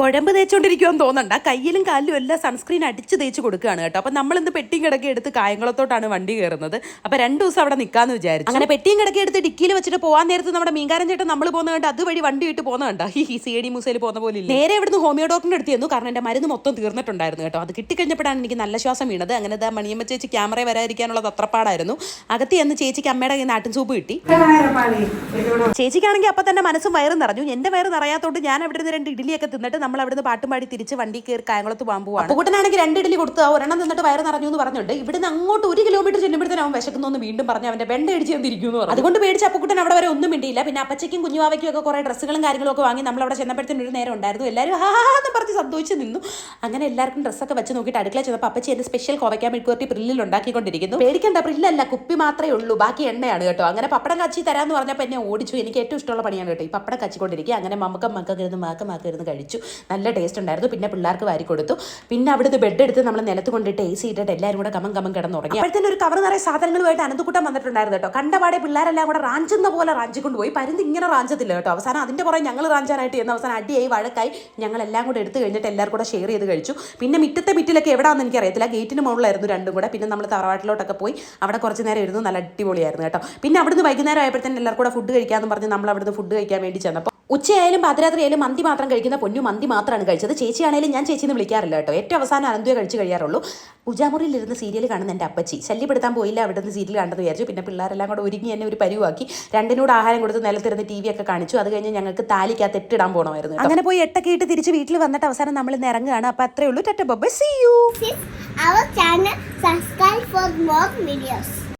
കുഴമ്പ് തേച്ചുകൊണ്ടിരിക്കുമെന്ന് തോന്നണ്ട. കയ്യിലും കാലിലും എല്ലാം സൺസ്ക്രീൻ അടിച്ച് തേച്ച് കൊടുക്കുകയാണ് കേട്ടോ. അപ്പം നമ്മളിന്ന് പെട്ടിയും കിടക്കി എടുത്ത് കായംകുളത്തോട്ടാണ് വണ്ടി കയറുന്നത്. അപ്പം രണ്ട് ദിവസം അവിടെ നിൽക്കാന്ന് വിചാരിച്ചു. അങ്ങനെ പെട്ടിയും കിടക്കി എടുത്ത് ഡിക്കിയിൽ വെച്ചിട്ട് പോകാൻ നേരത്ത് നമ്മുടെ മീൻകാരൻ ചേട്ടൻ നമ്മൾ പോകുന്ന കണ്ട് അതുവഴി വണ്ടി ഇട്ട് പോകുന്ന കണ്ട? ഈ സി ഡി മൂസയിൽ പോകുന്ന പോലെ ഇല്ല? നേരെ ഇവിടുന്ന് ഹോമിയോ ഡോക്ടറിന്റെ അടുത്ത് ചെന്നു. കാരണം എന്റെ മരുന്ന് മൊത്തം തീർന്നിട്ടുണ്ടായിരുന്നു കേട്ടോ. അത് കിട്ടിക്കഴിഞ്ഞപ്പോഴാണ് എനിക്ക് നല്ല ശ്വാസം വീണത്. അങ്ങനെ ദാ മണിയമ്മ ചേച്ചി ക്യാമറ വരാതിരിക്കാനുള്ള തത്രപ്പാടായിരുന്നു അകത്ത് ചെന്ന് ചേച്ചിക്ക് അമ്മയുടെ നാട്ടിൻ സൂപ്പ് കിട്ടി. ചേച്ചിക്കാണെങ്കിൽ അപ്പം തന്നെ മനസ്സും വയറും നിറഞ്ഞു. എന്റെ വയറ് നിറയാത്തോണ്ട് ഞാൻ അവിടെ നിന്ന് രണ്ട് ഇഡ്ഡലിയൊക്കെ തിന്നിട്ട് നമ്മൾ അവിടുന്ന് പാട്ടും പാടി തിരിച്ച് വണ്ടി കയറി കായംകുളത്ത് പോകാൻ പോവാണ്. കൂട്ടനാണെങ്കിൽ രണ്ട് ഇഡലി കൊടുത്തു ആ ഒരെണ്ണം നിന്നിട്ട് വയറ് നിറഞ്ഞു എന്ന് പറഞ്ഞിട്ട് ഇവിടുന്ന് അങ്ങോട്ട് ഒരു കിലോമീറ്റർ ചെല്ലുമ്പോഴത്തേനും അവൻ വിശക്കുന്നു വീണ്ടും പറഞ്ഞു. അവന്റെ വെണ്ട അടിച്ച് തന്നിരിക്കുന്നു പറഞ്ഞു. അതുകൊണ്ട് പേടിച്ച് അപ്പുക്കുട്ടൻ അവിടെ വരെ ഒന്നും മിണ്ടിയില്ല. പിന്നെ അപ്പച്ചയ്ക്കും കുഞ്ഞുവാവയ്ക്കും ഒക്കെ കുറേ ഡ്രസ്സുകളും കാര്യങ്ങളൊക്കെ വാങ്ങി നമ്മൾ അവിടെ ചെന്നപ്പോഴത്തേനും ഒരു നേരം ഉണ്ടായിരുന്നു. എല്ലാവരും ഹാ ഹാ എന്ന് പറഞ്ഞ് സന്തോഷിച്ച് നിന്നു. അങ്ങനെ എല്ലാവർക്കും ഡ്രസ്സൊക്കെ വെച്ച് നോക്കിയിട്ട് അടുക്കള ചെന്നപ്പോൾ അപ്പച്ചി എന്റെ സ്പെഷ്യൽ കോവയ്ക്കാൻ മെഴുക്കുവരട്ടി പ്രില്ലിൽ ഉണ്ടാക്കിക്കൊണ്ടിരിക്കുന്നു. പേടിക്കേണ്ട പ്രില്ലല്ല കുപ്പി മാത്രമേ ഉള്ളൂ. ബാക്കി എണ്ണയാണ് കേട്ടോ. അങ്ങനെ പപ്പടം കാച്ചി തരാമെന്ന് പറഞ്ഞപ്പോൾ എന്നെ ഓടിച്ചു. എനിക്ക് ഏറ്റവും ഇഷ്ടമുള്ള പണിയാണ് കേട്ടോ. ഈ പപ്പടം കാച്ചിക്കൊണ്ടിരിക്കുക. അങ്ങനെ മമ്മക്കം മക്കൊക്കെ ഇരുന്ന് മാക്ക മാക്ക ഇരുന്ന് കഴിച്ചു. നല്ല ടേസ്റ്റ് ഉണ്ടായിരുന്നു. പിന്നെ പിള്ളേർക്ക് വാരി കൊടുത്തു. പിന്നെ അവിടുത്തെ ബെഡ് എടുത്ത് നമ്മൾ നിലത്ത് കൊണ്ടിട്ട് എ സി ഇട്ടിട്ട് എല്ലാവരും കൂടെ കമം കമം കിടന്നു തുടങ്ങി അപ്പോഴത്തേനും ഒരു കവർ നിറയെ സാധനങ്ങളുമായിട്ട് അനന്തക്കൂട്ടം വന്നിട്ടുണ്ടായിരുന്നു കേട്ടോ. കണ്ടപാടെ പിള്ളേരെല്ലാം കൂടെ റാഞ്ചുന്ന പോലെ റാഞ്ചിക്കൊണ്ട് പോയി. പരുന്ത് ഇങ്ങനെ റാഞ്ചത്തില്ല കേട്ടോ. അവസാനം അതിന്റെ പുറകെ ഞങ്ങൾ റാഞ്ചാനായിട്ട് ചെന്ന് അവസാനം അടിയായി വഴക്കായി ഞങ്ങളെല്ലാം കൂടെ എടുത്ത് കഴിഞ്ഞിട്ട് എല്ലാവരും കൂടെ ഷെയർ ചെയ്ത് കഴിച്ചു. പിന്നെ മിറ്റത്തെ മിറ്റിലൊക്കെ എവിടെയാണെന്ന് എനിക്കറിയത്തില്ല. ഗേറ്റിന് മുകളിലായിരുന്നു രണ്ടും കൂടെ. പിന്നെ നമ്മൾ തറവാട്ടിലോട്ടൊക്കെ പോയി അവിടെ കുറച്ച് നേരം ഇരുന്നു. നല്ല അടിപൊളിയായിരുന്നു കേട്ടോ. പിന്നെ അവിടുന്ന് വൈകുന്നേരം ആയപ്പോഴത്തേനും എല്ലാവർക്കും കൂടെ ഫുഡ് കഴിക്കാമെന്ന് പറഞ്ഞ് നമ്മൾ അവിടുന്ന് ഫുഡ് കഴിക്കാൻ വേണ്ടി ചെന്നപ്പോൾ ഉച്ചയായാലും പാതിരാത്രി ആയാലും മന്തി മാത്രം കഴിക്കുന്ന പൊന്നു മന്തി മാത്രമാണ് കഴിച്ചത്. ചേച്ചിയാണേലും ഞാൻ ചേച്ചിന്ന് വിളിക്കാറില്ല കേട്ടോ. ഏറ്റവും അവസാനം അനന്തുയെ കഴിച്ച് കഴിയാറുള്ളൂ. പൂജാമുറിയിലിരുന്ന് സീരിയൽ കാണുന്ന എന്റെ അപ്പച്ചി. ശല്യപ്പെടുത്താൻ പോയില്ല അവിടെ നിന്ന് സീരിയൽ കണ്ടെന്ന് വിചാരിച്ചു. പിന്നെ പിള്ളേരെല്ലാം കൂടെ ഒരുങ്ങി എന്നെ ഒരു പരിവാക്കി. രണ്ടിനോട് ആഹാരം കൊടുത്ത് നിലത്തിരുന്ന് ടി വി ഒക്കെ കാണിച്ചു. അത് കഴിഞ്ഞ് ഞങ്ങൾക്ക് താലിക്കകത്ത് എട്ടിടാൻ പോകണമായിരുന്നു. അങ്ങനെ പോയി എട്ടൊക്കെ ഇട്ട് തിരിച്ച് വീട്ടിൽ വന്നിട്ട് അവസാനം നമ്മൾ ഇന്ന് ഇറങ്ങുകയാണ്. അപ്പോൾ അത്രേ ഉള്ളൂ. ടെറ്റ ബബ്ബ see you. Our channel. Subscribe for more videos.